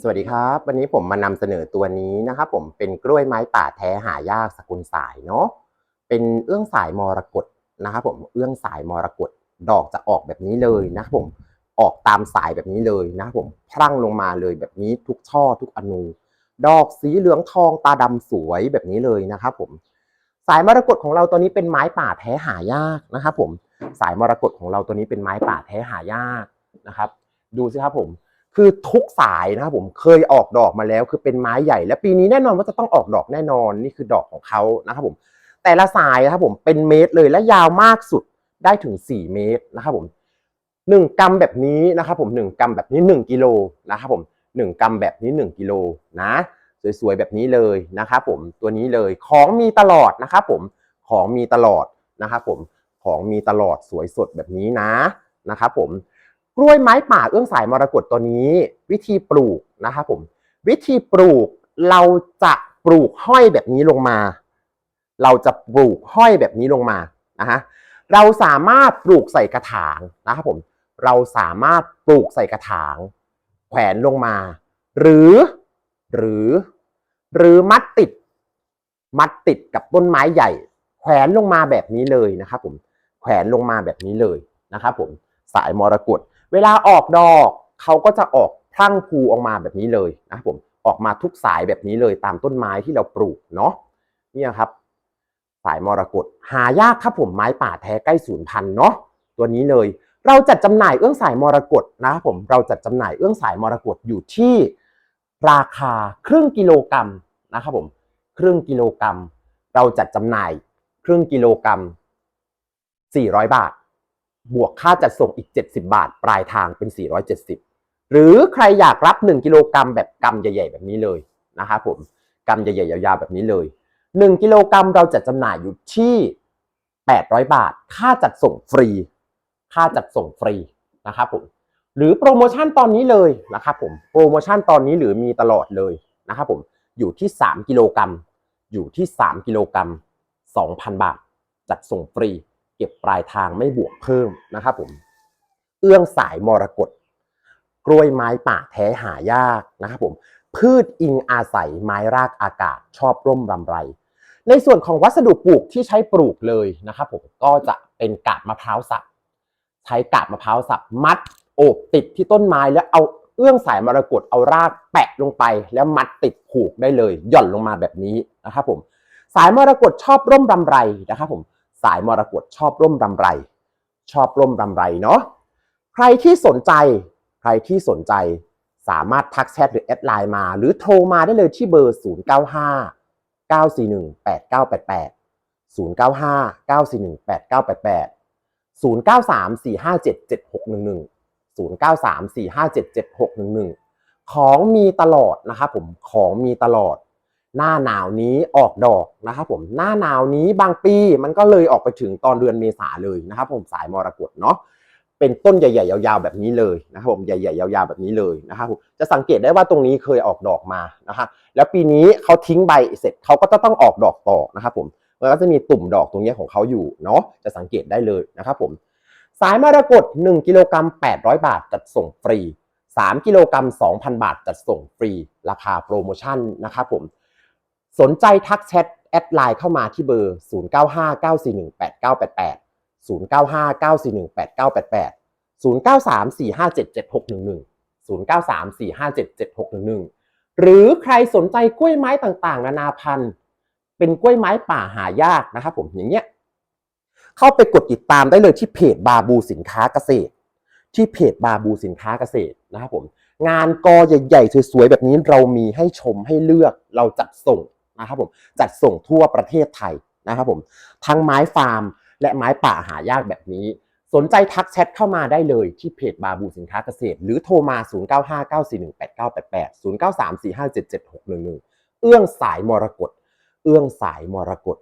สวัสดีครับ วันนี้ผมมานำเสนอตัวนี้นะครับผมเป็นกล้วยไม้ป่าแท้หายากสกุลสายเนาะเป็นเอื้องสายมรกตนะครับผมเอื้องสายมรกตดอกจะออกแบบนี้เลยนะครับผมออกตามสายแบบนี้เลยนะครับผมพรั่งลงมาเลยแบบนี้ทุกช่อทุกอนูดอกสีเหลืองทองตาดำสวยแบบนี้เลยนะครับผมสายมรกตของเราตัวนี้เป็นไม้ป่าแท้หายากนะครับผมสายมรกตของเราตัวนี้เป็นไม้ป่าแท้หายากนะครับ ดูสิครับผม คือทุกสายนะครับผมเคยออกดอกมาแล้ว คือเป็นไม้ใหญ่ และปีนี้แน่นอนว่าจะต้องออกดอกแน่นอนนี่คือดอกของเขานะครับผมแต่ละสายนะครับผมเป็นเมตรเลยและยาวมากสุดได้ถึง 4 เมตรนะครับผม1กรัมแบบนี้นะครับผม1กรัมแบบนี้ 1กิโลนะครับผม1กรัมแบบนี้ 1กิโลนะสวยๆแบบนี้เลยนะครับผมตัวนี้เลยของมีตลอดนะครับผมของมีตลอดนะครับผมของมีตลอดสวยสดแบบนี้นะนะครับผม กล้วยไม้ป่าเอื้องสายมรกตตัวนี้ วิธีปลูกนะครับผม วิธีปลูกเราจะปลูกห้อยแบบนี้ลงมา เราจะปลูกห้อยแบบนี้ลงมานะฮะเราสามารถปลูกใส่กระถางนะครับผม เราสามารถปลูกใส่กระถาง แขวนลงมา หรือ หรือ หรือมัดติด มัดติดกับต้นไม้ใหญ่ แขวนลงมาแบบนี้เลยนะครับผม แขวนลงมาแบบนี้เลยนะครับผม สายมรกต เวลาออกดอกเขาก็จะออกพรั่งพูออกมาแบบนี้เลยนะครับผมออกมาทุกสายแบบนี้เลยตามต้นไม้ที่เราปลูกเนาะนี่ครับ สายมรกตหายากครับผมไม้ป่าแท้ใกล้สูญพันธุ์เนาะตัวนี้เลย เราจัดจำหน่ายเอื้องสายมรกตนะครับผมเราจัดจำหน่ายเอื้องสายมรกตอยู่ที่ราคาครึ่งกิโลกรัมนะครับผมครึ่งกิโลกรัม เราจัดจำหน่ายครึ่งกิโลกรัม400 บาท บวกค่าจัดส่งอีก 70 บาท ปลายทางเป็น 470 หรือใครอยากรับ 1 กิโลกรัมแบบกำใหญ่ ๆ แบบนี้เลยนะครับผมกำใหญ่ ๆ ยาวๆ แบบนี้เลย 1 กิโลกรัมเราจัดจำหน่ายอยู่ที่ 800 บาท ค่าจัดส่งฟรี ค่าจัดส่งฟรีนะครับผมหรือโปรโมชั่นตอนนี้เลยนะครับผมโปรโมชั่นตอนนี้หรือมีตลอดเลยนะครับผมอยู่ที่ 3 กิโลกรัมอยู่ที่ 3 กิโลกรัม2,000 บาท จัดส่งฟรี เก็บปลายทางไม่บวกเพิ่มนะครับผม เอื้องสายมรกตกล้วยไม้ป่าแท้หายากนะครับผม พืชอิงอาศัยไม้รากอากาศชอบร่มรำไร ในส่วนของวัสดุปลูกที่ใช้ปลูกเลยนะครับผมก็จะเป็นกาบมะพร้าวสับใช้กาบมะพร้าวสับมัดโอบติดที่ต้นไม้แล้วเอาเอื้องสายมรกตเอารากแปะลงไป แล้วมัดติดผูกได้เลย หย่อนลงมาแบบนี้นะครับผม สายมรกตชอบร่มรำไรนะครับผม สายมรกตชอบร่มรำไร ชอบร่มรำไรเนาะใครที่สนใจ ใครที่สนใจสามารถทักแชทหรือแอดไลน์มา หรือโทรมาได้เลยที่เบอร์ 095 941 8988 095 941 8988 093 457 7611 093 457 7611 ของมีตลอดนะครับผมของมีตลอด หน้าหนาวนี้ออกดอกนะครับผมหน้าหนาวนี้บางปีมันก็เลยออกไปถึงตอนเดือนเมษาเลยนะครับผมสายมรกตเนาะเป็นต้นใหญ่ๆยาวๆแบบนี้เลยนะครับผมใหญ่ๆยาวๆแบบนี้เลยนะครับจะสังเกตได้ว่าตรงนี้เคยออกดอกมานะฮะแล้วปีนี้เขาทิ้งใบเสร็จเขาก็จะต้องออกดอกต่อนะครับผมมันก็จะมีตุ่มดอกตรงนี้ของเขาอยู่เนาะจะสังเกตได้เลยนะครับผมสายมรกต1กิโลกรัม800 บาทจัดส่งฟรี 3 กิโลกรัม2,000 บาทจัดส่งฟรี ราคาโปรโมชั่นนะครับผม สนใจทักแชทแอดไลน์เข้ามาที่เบอร์ 0959418988 0959418988 0934577611 0934577611 หรือใครสนใจกล้วยไม้ต่างๆ นานาพันธุ์ เป็นกล้วยไม้ป่าหายากนะครับผมอย่างเงี้ยเข้าไปกดติดตามได้เลยที่เพจบาบูสินค้าเกษตร ที่เพจบาบูสินค้าเกษตรนะครับผมงานกอใหญ่ๆสวยๆแบบนี้เรามีให้ชมให้เลือกเราจัดส่ง นะครับผมจัดส่งทั่วประเทศไทยนะครับผมทั้งไม้ฟาร์ม และไม้ป่าหายากแบบนี้ สนใจทักแชทเข้ามาได้เลยที่เพจบาบูสินค้าเกษตร หรือโทรมา 0959418988 0934577611 เอื้องสายมรกตเอื้องสายมรกต